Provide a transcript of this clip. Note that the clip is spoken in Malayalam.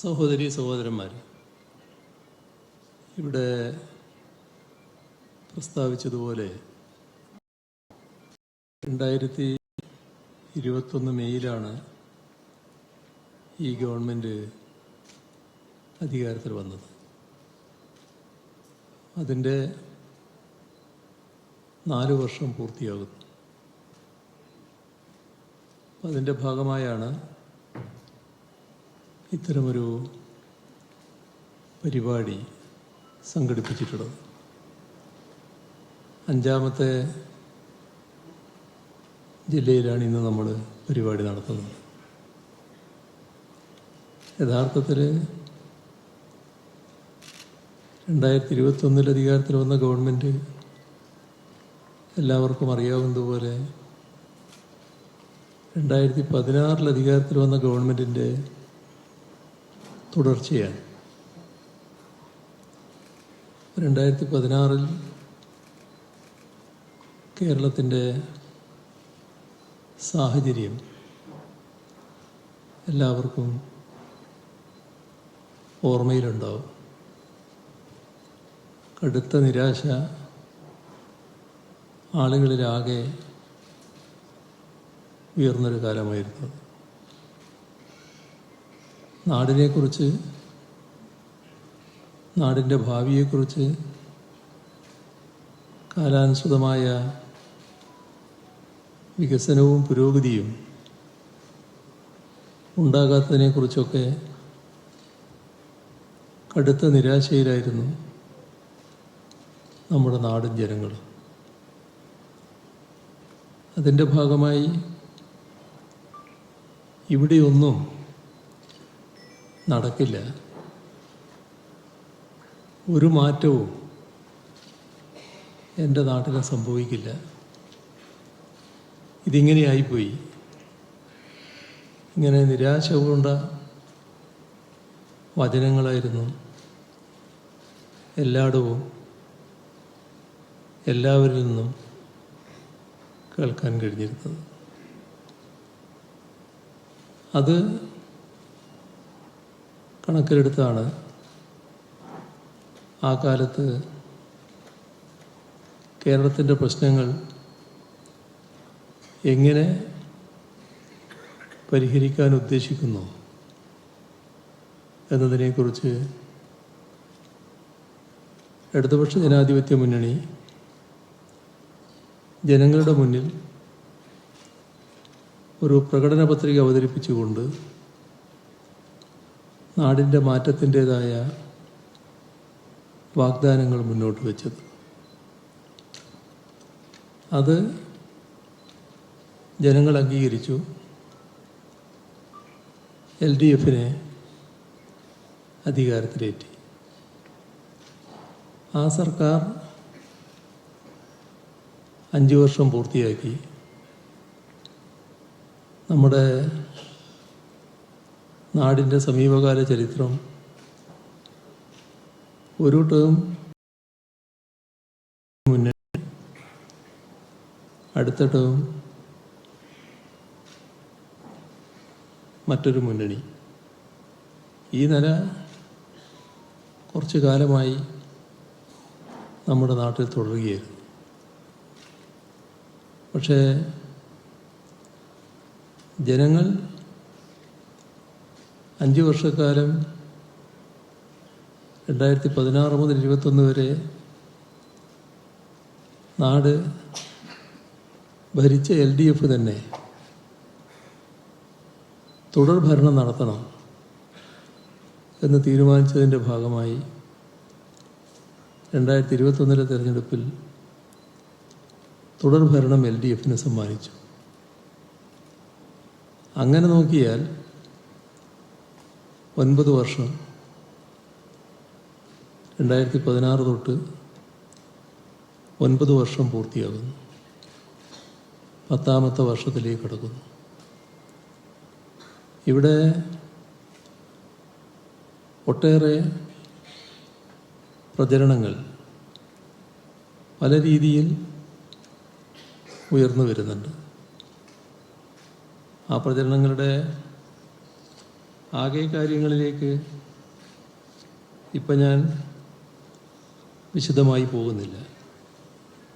സഹോദരി സഹോദരന്മാർ ഇവിടെ പ്രസ്താവിച്ചതുപോലെ രണ്ടായിരത്തി ഇരുപത്തൊന്ന് മെയ്യിലാണ് ഈ ഗവൺമെന്റ് അധികാരത്തിൽ വന്നത്. അതിന്റെ നാല് വർഷം പൂർത്തിയാകുന്നു. അതിന്റെ ഭാഗമായാണ് ഇത്തരമൊരു പരിപാടി സംഘടിപ്പിച്ചിട്ടുള്ളത്. അഞ്ചാമത്തെ ജില്ലയിലാണ് ഇന്ന് നമ്മൾ പരിപാടി നടത്തുന്നത്. യഥാർത്ഥത്തിൽ രണ്ടായിരത്തി ഇരുപത്തൊന്നിൽ അധികാരത്തിൽ വന്ന ഗവൺമെന്റ് എല്ലാവർക്കും അറിയാവുന്നതുപോലെ രണ്ടായിരത്തി പതിനാറിൽ അധികാരത്തിൽ വന്ന ഗവൺമെന്റിന്റെ തുടർച്ചയാണ്. രണ്ടായിരത്തി പതിനാറിൽ കേരളത്തിന്റെ സാഹചര്യം എല്ലാവർക്കും ഓർമ്മയിലുണ്ടാവും. കടുത്ത നിരാശ ആളുകളിലാകെ ഉയർന്നൊരു കാലമായിരുന്നു നാടിനെക്കുറിച്ച് നാടിന്റെ ഭാവിയെക്കുറിച്ച് കാലാനുസൃതമായ വികസനവും പുരോഗതിയും ഉണ്ടാകാത്തതിനെക്കുറിച്ചൊക്കെ കടുത്ത നിരാശയിലായിരുന്നു നമ്മുടെ നാടൻ ജനങ്ങൾ. അതിന്റെ ഭാഗമായി ഇവിടെയൊന്നും നടക്കില്ല. ഒരു മാറ്റവും എന്റെ നാട്ടിൽ സംഭവിക്കില്ല. ഇതിങ്ങനെയായിപ്പോയി ഇങ്ങനെ നിരാശ കൊണ്ട വചനങ്ങളായിരുന്നു എല്ലായിടവും എല്ലാവരിൽ നിന്നും കേൾക്കാൻ കഴിഞ്ഞിരുന്നത്. അത് കണക്കിലെടുത്താണ് ആ കാലത്ത് കേരളത്തിന്റെ പ്രശ്നങ്ങൾ എങ്ങനെ പരിഹരിക്കാൻ ഉദ്ദേശിക്കുന്നു എന്നതിനെക്കുറിച്ച് ഇടതുപക്ഷ ജനാധിപത്യ മുന്നണി ജനങ്ങളുടെ മുന്നിൽ ഒരു പ്രകടന പത്രിക അവതരിപ്പിച്ചുകൊണ്ട് നാടിന്റെ മാറ്റത്തിന്റെതായ വാഗ്ദാനങ്ങൾ മുന്നോട്ട് വെച്ചത്. അത് ജനങ്ങൾ അംഗീകരിച്ചു. എൽ ഡി എഫിനെ അധികാരത്തിലേറ്റി. ആ സർക്കാർ അഞ്ച് വർഷം പൂർത്തിയാക്കി. നമ്മുടെ നാടിന്റെ സമീപകാല ചരിത്രം. ഒരു ടേം മുന്നേ. അടുത്ത ടേം മറ്റൊരു മുന്നണി. ഈ നില കുറച്ചു കാലമായി നമ്മുടെ നാട്ടിൽ തുടരുകയായിരുന്നു. പക്ഷേ ജനങ്ങൾ അഞ്ച് വർഷക്കാലം രണ്ടായിരത്തി പതിനാറ് മുതൽ ഇരുപത്തൊന്ന് വരെ നാട് ഭരിച്ച എൽ ഡി എഫ് തന്നെ തുടർ ഭരണം നടത്തണം എന്ന് തീരുമാനിച്ചതിന്റെ ഭാഗമായി രണ്ടായിരത്തി ഇരുപത്തൊന്നിലെ തെരഞ്ഞെടുപ്പിൽ തുടർഭരണം എൽ ഡി എഫിന് സമ്മാനിച്ചു. അങ്ങനെ നോക്കിയാൽ ഒൻപത് വർഷം. രണ്ടായിരത്തി പതിനാറ് തൊട്ട് ഒൻപത് വർഷം പൂർത്തിയാകുന്നു. പത്താമത്തെ വർഷത്തിലേക്ക് കടക്കുന്നു. ഇവിടെ ഒട്ടേറെ പ്രചരണങ്ങൾ പല രീതിയിൽ ഉയർന്നു വരുന്നുണ്ട്. ആ പ്രചരണങ്ങളുടെ ആകെ കാര്യങ്ങളിലേക്ക് ഇപ്പം ഞാൻ വിശദമായി പോകുന്നില്ല.